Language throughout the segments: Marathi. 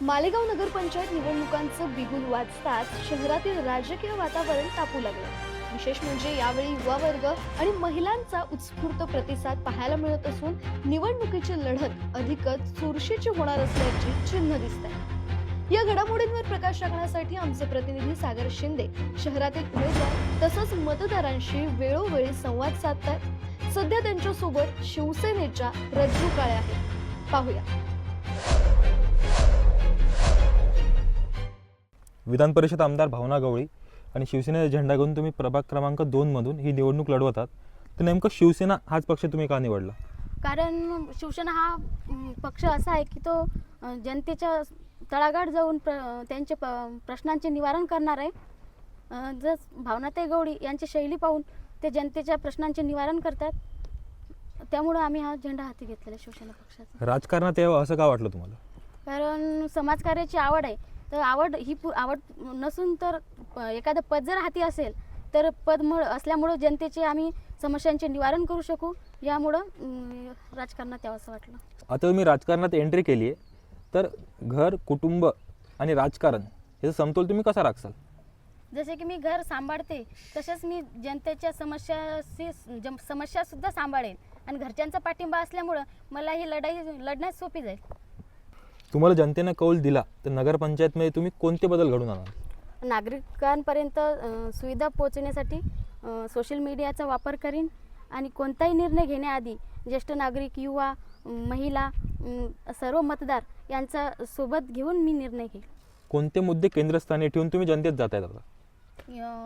मालेगाव नगरपंचायत निवडणुकांचं बिगुल वाजताच शहरातील राजकीय वातावरण तापू लागलं. विशेष म्हणजे यावेळी युवा वर्ग आणि महिलांचा उत्स्फूर्त प्रतिसाद पाहायला मिळत असून निवडणुकीची लढत अधिकच चुरशीची होणार असल्याची चिन्ह दिसत आहे या घडामोडींवर प्रकाश टाकण्यासाठी आमचे प्रतिनिधी सागर शिंदे शहरातील उमेदवार तसंच मतदारांशी वेळोवेळी संवाद साधतात सध्या त्यांच्यासोबत शिवसेनेच्या रज्जू काळे आहेत. पाहूया. विधान परिषद आमदार भावना गवळी आणि शिवसेनेचा झेंडा घेऊन तुम्ही प्रभाग क्रमांक दोन मधून ही निवडणूक लढवतात. तर नेमकं शिवसेना हाच पक्ष तुम्ही का निवडला? कारण शिवसेना हा पक्ष असा आहे की तो जनतेच्या तळागाळ जाऊन प्र त्यांचे प प्रश्नांचे निवारण करणार आहे. जस भावनाताई गवळी यांची शैली पाहून ते जनतेच्या प्रश्नांचे निवारण करतात. त्यामुळं आम्ही हा झेंडा हाती घेतलेला आहे शिवसेना पक्षाचा. राजकारणात यावं असं का वाटलं तुम्हाला? कारण समाजकार्याची आवड आहे. तर आवड ही पु आवड नसून तर एखादं पद जर हाती असेल तर पद मुळ असल्यामुळं जनतेचे आम्ही समस्यांचे निवारण करू शकू. यामुळं राजकारणात यावं असं वाटलं. आता तुम्ही राजकारणात एंट्री केली आहे. तर घर कुटुंब आणि राजकारण याचा समतोल तुम्ही कसा राखसाल? जसे की मी घर सांभाळते तसेच मी जनतेच्या समस्याशी समस्यासुद्धा सांभाळेन. आणि घरच्यांचा पाठिंबा असल्यामुळं मला ही लढाई लढण्यास सोपी जाईल. तुम्हाला जनतेनं कौल दिला तर नगरपंचायतमध्ये तुम्ही कोणते बदल घडून आणाल नागरिकांपर्यंत अ, सुविधा पोहोचण्यासाठी अ, सोशल मीडियाचा वापर करीन आणि कोणताही निर्णय घेण्याआधी ज्येष्ठ नागरिक युवा महिला सर्व मतदार यांचा सोबत घेऊन मी निर्णय घेईल कोणते मुद्दे केंद्रस्थानी ठेवून तुम्ही जनतेत जात आहेत आता?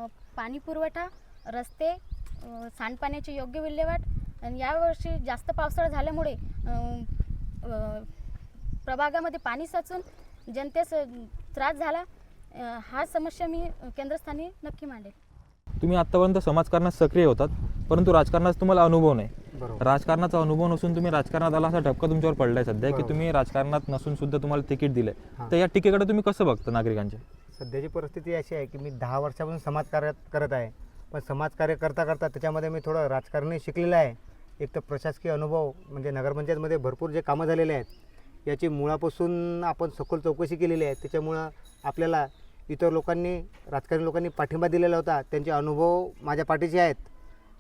अ, पाणी पुरवठा रस्ते अ, सांडपाण्याची योग्य विल्हेवाट आणि यावर्षी जास्त पावसाळा झाल्यामुळे अ, प्रभागामध्ये पाणी साचून जनतेस त्रास झाला हा समस्या मी केंद्रस्थानी नक्की मांडेल तुम्ही आतापर्यंत समाजकारणात सक्रिय होतात परंतु राजकारणाचा तुम्हाला अनुभव नाही. बरोबर. राजकारणाचा अनुभव नसून तुम्ही राजकारणात आला असा धक्का तुमच्यावर पडलाय सध्या की. तुम्ही राजकारणात नसून सुद्धा तुम्हाला तिकीट दिलंय. हां. तर या टीकेकडे तुम्ही कसं बघता नागरिकांच्या सध्याची परिस्थिती अशी आहे की मी दहा वर्षापासून समाजकार्य करत आहे पण समाजकार्य करता करता त्याच्यामध्ये मी थोडं राजकारणही शिकलेलं आहे. एक तर प्रशासकीय अनुभव म्हणजे नगरपंचायतमध्ये भरपूर जे कामं झालेले आहेत याची मुळापासून आपण सखोल चौकशी केलेली आहे. त्याच्यामुळं आपल्याला इतर लोकांनी राजकारणी लोकांनी पाठिंबा दिलेला होता. त्यांचे अनुभव माझ्या पाठीचे आहेत.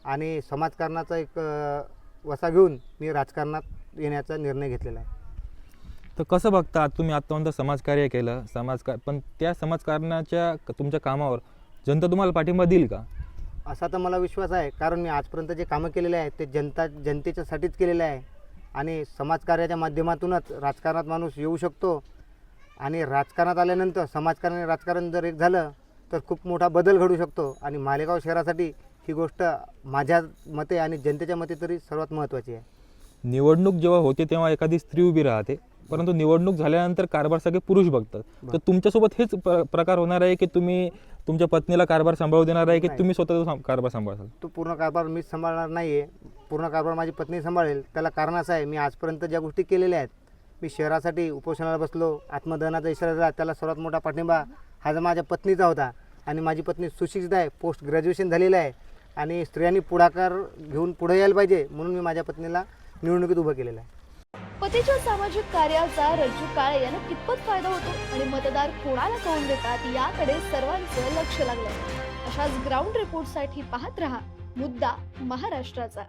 आणि समाजकारणाचा एक वसा घेऊन मी राजकारणात येण्याचा निर्णय घेतलेला आहे. तर कसं बघता तुम्ही आतापर्यंत समाजकार्य केलं. समाजकार पण त्या समाजकारणाच्या क- तुमच्या कामावर जनता तुम्हाला पाठिंबा देईल का? असा तर मला विश्वास आहे. कारण मी आजपर्यंत जे कामं केलेले आहेत ते जनता जनतेच्यासाठीच केलेले आहे. आणि समाजकार्याच्या माध्यमातूनच राजकारणात माणूस येऊ शकतो. आणि राजकारणात आल्यानंतर समाजकारण आणि राजकारण जर एक झालं तर खूप मोठा बदल घडू शकतो. आणि मालेगाव शहरासाठी ही गोष्ट माझ्या मते आणि जनतेच्या मते तरी सर्वात महत्त्वाची आहे. निवडणूक जेव्हा होते तेव्हा एखादी स्त्री उभी राहते. परंतु निवडणूक झाल्यानंतर कारभार सगळे पुरुष बघतात. तर. तुमच्यासोबत हेच प्र- प्रकार होणार आहे की तुम्ही तुमच्या पत्नीला कारभार सांभाळू देणार आहे की नाही. तुम्ही स्वतःचा कारभार सांभाळाल तो पूर्ण कारभार मीच सांभाळणार नाही आहे पूर्ण कारभार माझी पत्नी सांभाळेल. त्याला कारण असं आहे मी आजपर्यंत ज्या गोष्टी केलेल्या आहेत मी शहरासाठी उपोषणाला बसलो आत्मदहनाचा इशारा दिला त्याला सर्वात मोठा पाठिंबा हा जर माझ्या पत्नीचा होता. आणि माझी पत्नी सुशिक्षित आहे पोस्ट ग्रॅज्युएशन झालेलं आहे. आणि स्त्रियांनी पुढाकार घेऊन पुढे यायला पाहिजे म्हणून मी माझ्या पत्नीला निवडणुकीत उभं केलेलं आहे. जनतेच्या सामाजिक कार्याचा रज्जू काळे यांना कितपत फायदा होतो आणि मतदार कोणाला कौल देतात याकडे सर्वांचं लक्ष लागलं अशाच ग्राउंड रिपोर्टसाठी पाहत रहा मुद्दा महाराष्ट्राचा.